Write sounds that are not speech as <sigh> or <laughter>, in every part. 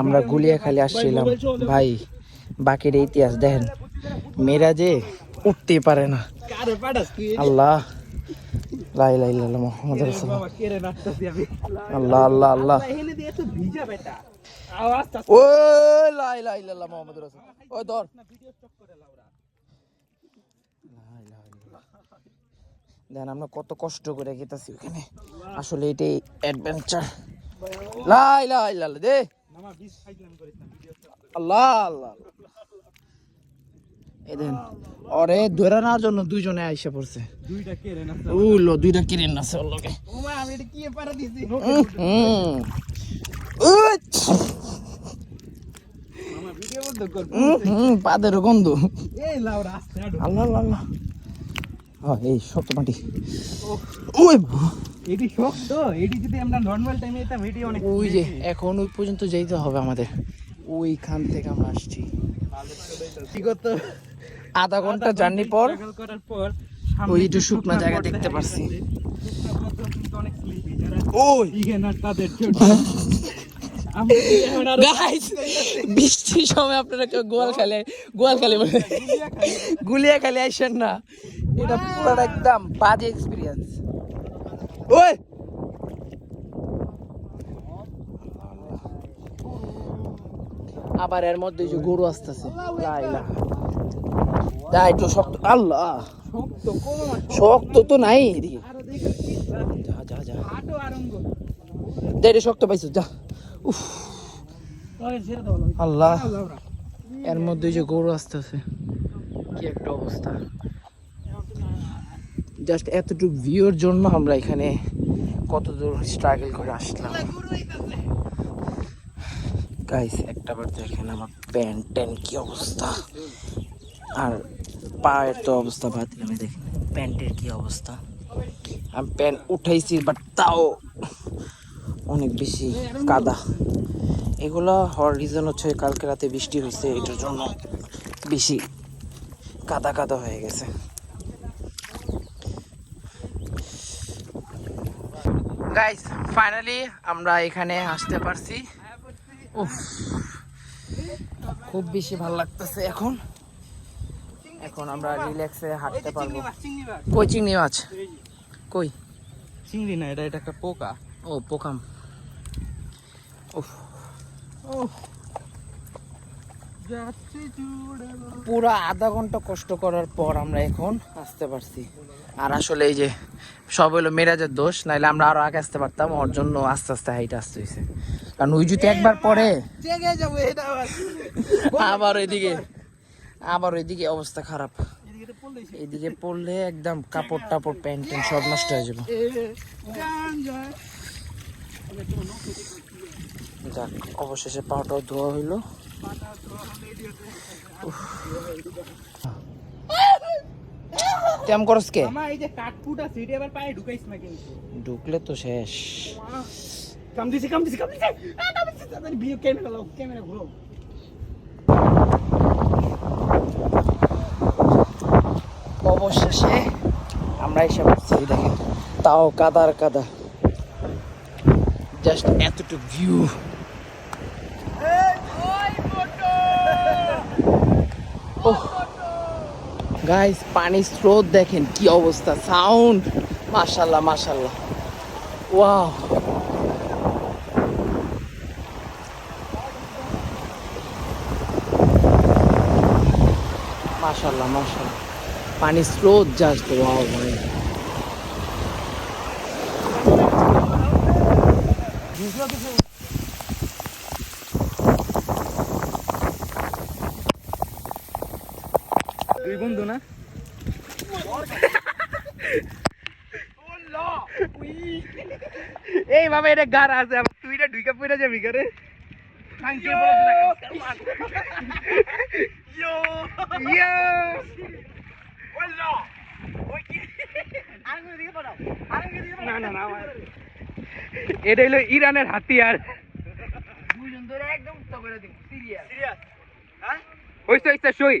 আমরা গুলিয়া খালি আসছিলাম। ভাই, বাকির ইতিহাস দেখেন। মেয়েরা যে উঠতেই পারে না। আল্লাহ। আল্লাহ আল্লাহ আল্লাহ। ও লাই লাই লাই মোহাম্মদ রাসূল ওই ধর। আমরা কত কষ্ট করে গেতাছি ওখানে। আসলে এটাই অ্যাডভেঞ্চার লাই লাই লাই দে। আল্লাহ আল্লাহ এই দেন ধরে নেওয়ার জন্য দুইজনে আইসা পড়ছে। দুইটা কেরে নাচতা উলো দুইটা কিনে আছে ওর লগে। ওমা আমি এটা কি পারা দিছি? হুম উচ! ভিডিও বন্ধ কর। হুম, হুম, পাদের গন্ধ। এই লাউরা আস্তে আল্লাহ আল্লাহ আল্লাহ। হ্যাঁ এই শক্ত মাটি। ওই এটি শক্ত এটি যদি আমরা নরমাল টাইমে এটা ভিডিও অনেক ওই যে এখন ওই পর্যন্ত যেতে হবে আমাদের। ওইখান থেকে আমরা আসছি। বিগত আধা ঘণ্টা জার্নি পর ওই একটু শুকনা জায়গা দেখতে পারছি। ওই। তাদের গাইস বৃষ্টির সময় আপনারা কেউ গোয়াল খেলে গোয়াল খেলে বলে গুলিয়া খেলে আসেন না। এটা পুরো একদম বাজে এক্সপিরিয়েন্স ওই! আবার এর মধ্যে যে গরু আসতেছে। যা একটু শক্ত আল্লাহ! শক্ত তো নাই এদিকে যা যা যা। শক্ত পাইছো যা। উফ। আল্লাহ! এর মধ্যে যে গরু আসতেছে। কি একটা অবস্থা। জাস্ট এতটুকু ভিউর জন্য আমরা এখানে কত দূর স্ট্রাগল করে আসলাম। গাইস একটা বার দেখেন আমার প্যান্ট ট্যান কি অবস্থা। আর পায়ের তো অবস্থা বাদ এই দেখেন প্যান্টের কি অবস্থা। আমি প্যান্ট উঠাইছি বাট তাও অনেক বেশি কাদা। এগুলো হওয়ার রিজন হচ্ছে কালকে রাতে বৃষ্টি হয়েছে এটার জন্য বেশি কাদা কাদা হয়ে গেছে। গাইস ফাইনালি আমরা এখানে আসতে পারছি। খুব বেশি ভালো লাগতেছে এখন। এখন আমরা রিল্যাক্সে হাঁটতে পারব। কই চিংড়ি মাছ? কই? চিংড়ি না এটা এটা একটা পোকা। ও পোকাম জুড়ে আধা ঘণ্টা কষ্ট করার পর আমরা এখন আসতে পারছি। আর আসলে এই যে সব হলো মেরাজের দোষ নাইলে আমরা আরও আগে আসতে পারতাম ওর জন্য আস্তে আস্তে হাইট আসতে হয়েছে কারণ ওই যদি একবার পরে। আবার। ওইদিকে আবার ওইদিকে অবস্থা খারাপ। এদিকে পড়লে একদম কাপড় টাপড় প্যান্ট ট্যান্ট সব নষ্ট হয়ে যাবে। যাক অবশেষে পাওয়াটাও ধোয়া হইল। তেম করস কে মামা, এই যে কাঠকুট আছে, এটা আবার পায়ে ঢুকাইস না কিন্তু। ঢুকলে তো শেষ কাম দিছে, কাম দিছে, কাম দিছে। কাম দিছে, তাড়াতাড়ি ভিডিও ক্যামেরা লাও, ক্যামেরা ঘুরাও। অবশেষে আমরা এসে পড়ছি এই দেখেন তাও কাদার কাদা জাস্ট এতটুকু ভিউ গাইস পানির স্রোত দেখেন কি অবস্থা সাউন্ড মাশাল্লাহ মাশাল্লাহ ওয়াও মাশাল্লাহ মাশাল্লাহ পানির স্রোত জাস্ট ওয়াও ভাই। দুই বন্ধু না? এই বাবা এটা গার আছে তুই এটা ঢুকে পড়ে যাবি না এটা হলো ইরানের হাতিয়ার। হইছে হইছে সই।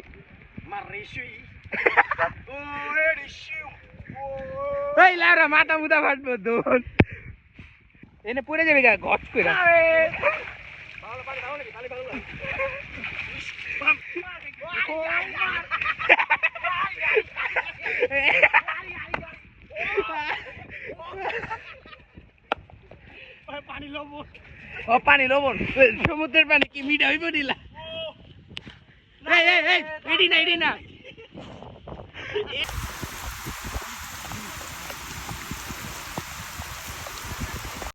<laughs> এই লাউরা মাথা মুদা ফাটবো দোন। এনে পড়ে যাবে গা গট করে। পানি লবণ। ও পানি লবণ। সমুদ্রের পানি কি মিঠা হইব দিলা এই এই এই এডি না এডি না